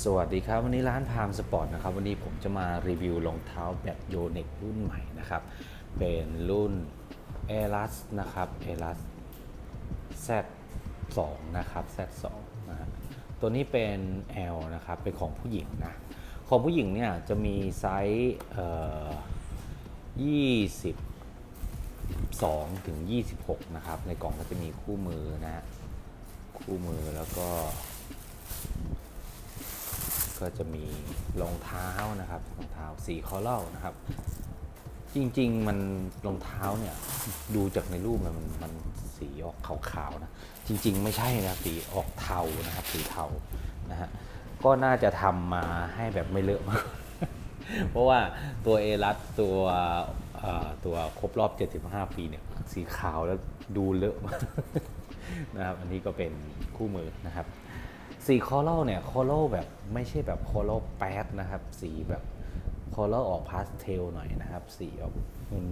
สวัสดีครับ วันนี้ร้านพามสปอร์ตนะครับวันนี้ผมจะมารีวิวรองเท้าแบบโยเน็กรุ่นใหม่นะครับ เป็นรุ่น a i r u s นะครับ a i r u s Z2 นะครับ Z2 นะฮะตัวนี้เป็น L นะครับ เป็นของผู้หญิงนะ ของผู้หญิงเนี่ยจะมีไซส์เอ่อ22ถึง26นะครับ ในกล่องก็จะมีคู่มือนะฮะคู่มือแล้วก็ ก็จะมีรองเท้านะครับรองเท้าสีคอรัลนะครับ จริงๆมันรองเท้าเนี่ยดูจากในรูปมันมันสีออกขาวๆนะจริง ๆ ไม่ใช่นะสีออกเทานะครับสีเทานะฮะก็น่าจะทำมาให้แบบไม่เลอะมาก เพราะว่าตัวเอรัสตัวเอ่อตัวครบรอบ 75 ปีเนี่ยสีขาวแล้วดูเลอะมากนะครับ อันนี้ก็เป็นคู่มือนะครับ สีคอรัลเนี่ยคอรัลแบบไม่ใช่แบบคอรัลแป๊ดนะครับ สีแบบคอรัลออกพาสเทลหน่อยนะครับ สีออก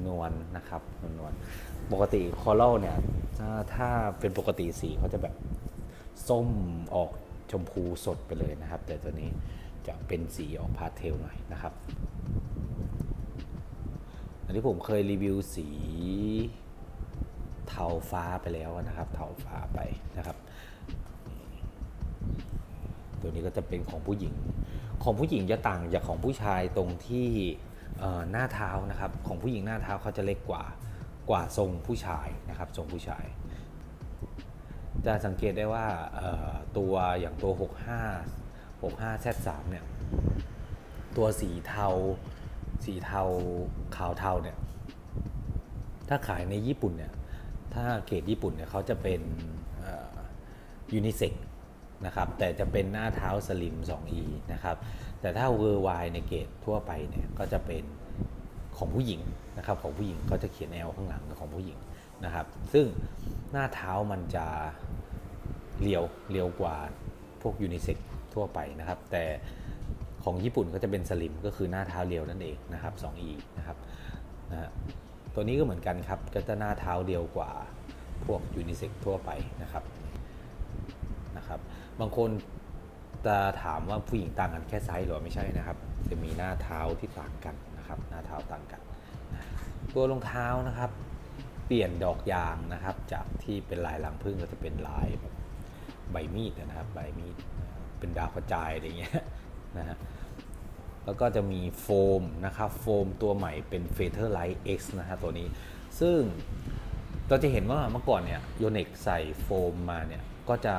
นวลๆนะครับนวลๆปกติคอรัลเนี่ยถ้าถ้าเป็นปกติสีเขาจะแบบส้มออกชมพูสดไปเลยนะครับ แต่ตัวนี้จะเป็นสีออกพาสเทลหน่อยนะครับ อันนี้ผมเคยรีวิวสีเทาฟ้าไปแล้วนะครับ เทาฟ้าไปนะครับ ตัวนี้ก็จะเป็นของผู้หญิง ของผู้หญิงจะต่างจากของผู้ชายตรงที่หน้าเท้านะครับ ของผู้หญิงหน้าเท้าเขาจะเล็กกว่ากว่าทรงผู้ชายนะครับ ทรงผู้ชาย จะสังเกตได้ว่าตัวอย่างตัว 65 65 Z3 เนี่ย ตัวสีเทา สีเทาขาวเทาเนี่ย ถ้าขายในญี่ปุ่นเนี่ย ถ้าเกรดญี่ปุ่นเนี่ยเขาจะเป็นยูนิเซ็ก นะครับแต่จะเป็นหน้าเท้าสลิม 2E นะครับแต่ถ้าเวอร์ไวในเกรดทั่วไปเนี่ยก็จะเป็นของผู้หญิงนะครับของผู้หญิงก็จะเขียนแอลข้างหลังของผู้หญิงนะครับซึ่งหน้าเท้ามันจะเรียวเรียวกว่าพวกยูนิเซ็กทั่วไปนะครับ แต่ของญี่ปุ่นก็จะเป็นสลิมก็คือหน้าเท้าเรียวนั่นเองนะครับ 2E นะครับนะตัวนี้ก็เหมือนกันครับก็จะหน้าเท้าเดียวกว่าพวกยูนิเซ็กทั่วไปนะครับ นะครับ บางคนจะถามว่าผู้หญิงต่างกันแค่ไซส์หรือไม่ใช่นะครับ จะมีหน้าเท้าที่ต่างกันนะครับ หน้าเท้าต่างกัน ตัวรองเท้านะครับ เปลี่ยนดอกยางนะครับ จากที่เป็นลายลังพึ่งก็จะเป็นลายแบบใบมีดนะครับ ใบมีดเป็นดาวกระจายอะไรเงี้ยนะฮะแล้วก็จะมีโฟมนะครับโฟมตัวใหม่เป็น f a t e r Light X นะฮะตัวนี้ ซึ่งเราจะเห็นว่าเมื่อก่อนเนี่ยโยน็กใส่โฟมมาเนี่ยก็จะ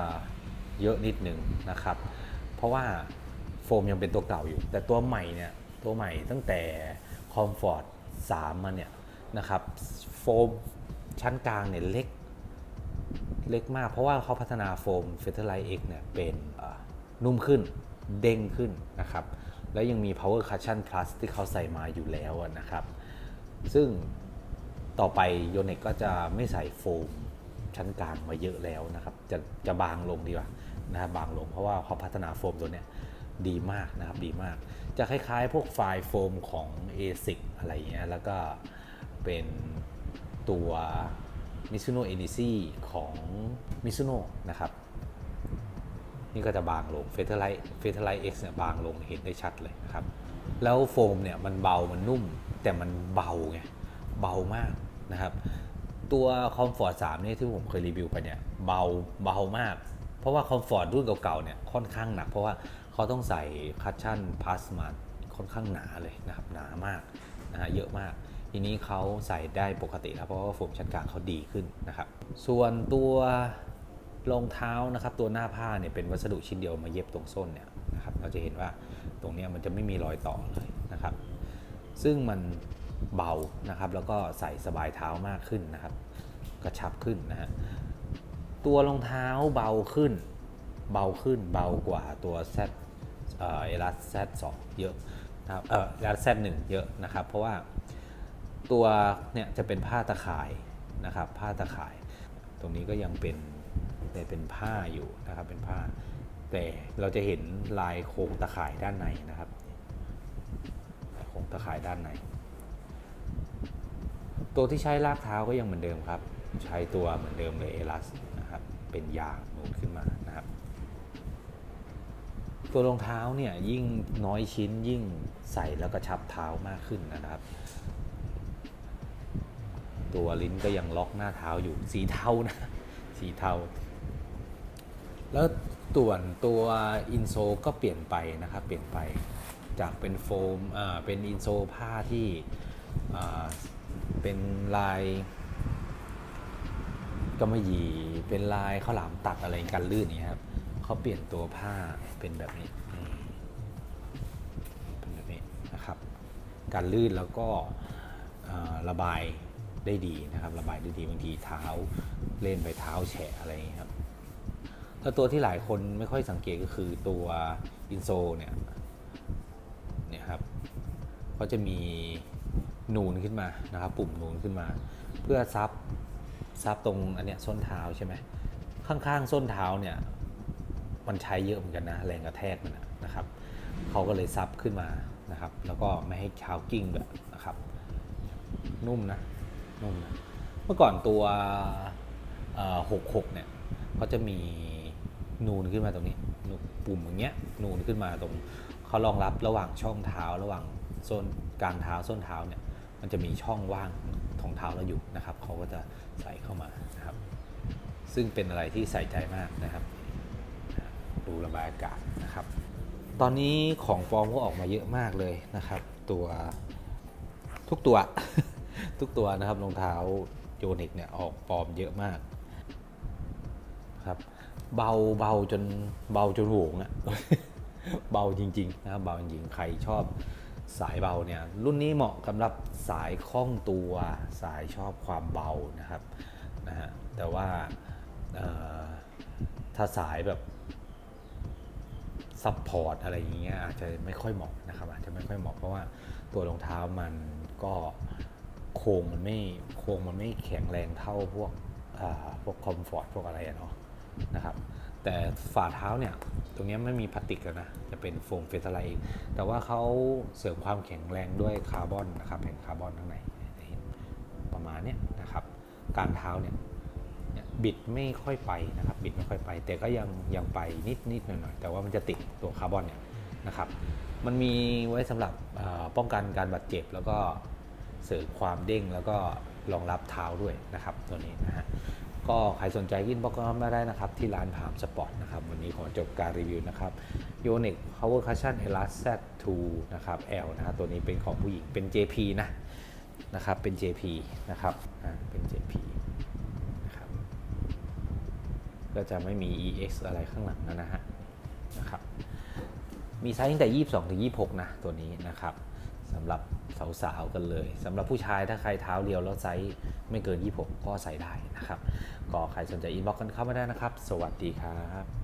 เยอะนิดนึงนะครับ เพราะว่าโฟมยังเป็นตัวเก่าอยู่ แต่ตัวใหม่เนี่ยตัวใหม่ตั้งแต่ Comfort 3มาเนี่ยนะครับโฟมชั้นกลางเนี่ยเล็กเล็กมาก เพราะว่าเขาพัฒนาโฟม f e t e r l i g h t X เนี่ยเป็นนุ่มขึ้นเด้งขึ้นนะครับ แล้วยังมี power cushion plus ที่เขาใส่มาอยู่แล้วนะครับ ซึ่งต่อไปโยเน็กก็จะไม่ใส่โฟมชั้นกลางมาเยอะแล้วนะครับ จะจะบางลงดีกว่า นะครับบางลงเพราะว่าเขาพัฒนาโฟมตัวเนี้ยดีมากนะครับดีมาก จะคล้ายๆ พวกไฟล์โฟมของ ASIC อะไรเงี้ยแล้วก็เป็นตัว Mizuno e n i s i ของ Mizuno นะครับนี่ก็จะบางลงเฟเทอร์ไลท์เฟเทอร์ไลท์เอ็กซ์เนี่ยบางลงเห็นได้ชัดเลยนะครับ แล้วโฟมเนี่ยมันเบามันนุ่ม แต่มันเบาไงเบามากนะครับ ตัวคอมฟอร์ต3เนี่ยที่ผมเคยรีวิวไปเนี่ยเบาเบามาก เพราะว่าคอมฟอร์ตรุ่นเก่าๆเนี่ยค่อนข้างหนัก เพราะว่าเขาต้องใส่คัชชั่นพาสมาค่อนข้างหนาเลยนะครับหนามากนะฮะเยอะมาก ทีนี้เขาใส่ได้ปกติแล้วเพราะว่าโฟมชั้นกลางเขาดีขึ้นนะครับ ส่วนตัวรองเท้านะครับตัวหน้าผ้าเนี่ยเป็นวัสดุชิ้นเดียวมาเย็บตรงส้นเนี่ยนะครับเราจะเห็นว่าตรงเนี้ยมันจะไม่มีรอยต่อเลยนะครับ ซึ่งมันเบานะครับแล้วก็ใส่สบายเท้ามากขึ้นนะครับ กระชับขึ้นนะฮะ ตัวรองเท้าเบาขึ้น เบาขึ้นเบากว่าตัว Z เอลัส Z2 เยอะนะครับเออลัส Z1 เยอะนะครับ เพราะว่าตัวเนี่ยจะเป็นผ้าตะข่ายนะครับ ผ้าตะข่าย ตรงนี้ก็ยังเป็นแต่เป็นผ้าอยู่นะครับ เป็นผ้า แต่เราจะเห็นลายโครงตะข่ายด้านในนะครับโครงตะข่ายด้านใน ตัวที่ใช้ลากเท้าก็ยังเหมือนเดิมครับ ใช้ตัวเหมือนเดิมเลยเอลัส เป็นยางนูนขึ้นมานะครับ ตัวรองเท้าเนี่ยยิ่งน้อยชิ้นยิ่งใส่แล้วกระชับเท้ามากขึ้นนะครับ ตัวลิ้นก็ยังล็อกหน้าเท้าอยู่สีเทานะสีเทา แล้วต่วนตัวอินโซก็เปลี่ยนไปนะครับเปลี่ยนไปจากเป็นโฟมเป็นอินโซผ้าที่เป็นลาย กำมะหยีเป็นลายข้าวหลามตัดอะไรกันลื่นนี่ครับเขาเปลี่ยนตัวผ้าเป็นแบบนี้เป็นแบบนี้นะครับ การลื่นแล้วก็ระบายได้ดีนะครับ ระบายได้ดีบางทีเท้าเล่นไปเท้าแฉะอะไรอย่างนี้ครับแล้วตัวที่หลายคนไม่ค่อยสังเกตก็คือตัวอินโซเนี่ยเนี่ยครับเขาจะมีนูนขึ้นมานะครับ ปุ่มนูนขึ้นมา เพื่อซับ ซับตรงอันเนี้ยส้นเท้าใช่ไหมข้างๆส้นเท้าเนี่ยมันใช้เยอะเหมือนกันนะแรงกระแทกมันนะครับเขาก็เลยซับขึ้นมานะครับ แล้วก็ไม่ให้เท้ากิ้งแบบนะครับ นุ่มนะนุ่มนะเมื่อก่อนตัวหกหกเนี่ยเขาจะมีนูนขึ้นมาตรงนี้ปุ่มอย่างเงี้ยนูนขึ้นมาตรงเขารองรับระหว่างช่องเท้าระหว่างส้นกลางเท้าส้นเท้าเนี่ยมันจะมีช่องว่าง ท้าเราอยู่นะครับเขาก็จะใส่เข้ามานะครับ ซึ่งเป็นอะไรที่ใส่ใจมากนะครับดูระบายอากาศนะครับ ตอนนี้ของปลอมก็ออกมาเยอะมากเลยนะครับ ตัวทุกตัวทุกตัวนะครับรองเท้าโยนิกเนี่ยออกปลอมเยอะมากครับเบาเบาจนเบาจนโหวงอะเบาจริงๆนะครับเบาจริงๆใครชอบ สายเบาเนี่ยรุ่นนี้เหมาะสำหรับสายคล่องตัวสายชอบความเบานะครับนะฮะแต่ว่าถ้าสายแบบซัพพอร์ตอะไรอย่างเงี้ยอาจจะไม่ค่อยเหมาะนะครับอาจจะไม่ค่อยเหมาะเพราะว่าตัวรองเท้ามันก็โครงมันไม่โครงมันไม่แข็งแรงเท่าพวกอ่าพวกคอมฟอร์ตพวกอะไรเนาะนะครับแต่ฝ่าเท้าเนี่ยตรงนี้ไม่มีพลาสติกแล้วนะ เป็นโฟมเฟสไลท์แต่ว่าเขาเสริมความแข็งแรงด้วยคาร์บอนนะครับแผ่นคาร์บอนข้างในประมาณนี้นะครับ กางเท้าเนี่ยบิดไม่ค่อยไปนะครับ บิดไม่ค่อยไป แต่ก็ยังยังไปนิดนิดหน่อยหน่อยแต่ว่ามันจะติดตัวคาร์บอนเนี่ยนะครับ มันมีไว้สำหรับป้องกันการบาดเจ็บ แล้วก็เสริมความเด้งแล้วก็รองรับเท้าด้วยนะครับตัวนี้นะฮะ ก็ใครสนใจกินบอกก็มาได้นะครับ ที่ร้านผามสปอร์ตนะครับ วันนี้ขอจบการรีวิวนะครับโยนิ Power Cushion Elas Z2 นะครับ L นะครับตัวนี้เป็นของผู้หญิงเป็น JP นะนะครับเป็น JP นะครับอ่าเป็น JP นะครับก็จะไม่มี EX อะไรข้างหลังนะฮะนะครับมีไซส์ตั้งแต่ 22 ถึง 26 นะ ตัวนี้นะครับ สำหรับสาวๆกันเลยสำหรับผู้ชายถ้าใครเท้าเรียวแล้วไซส์ไม่เกิน 26 ก็ใส่ได้นะครับ ก็ใครสนใจอินบ็อกกันเข้ามาได้นะครับ สวัสดีครับ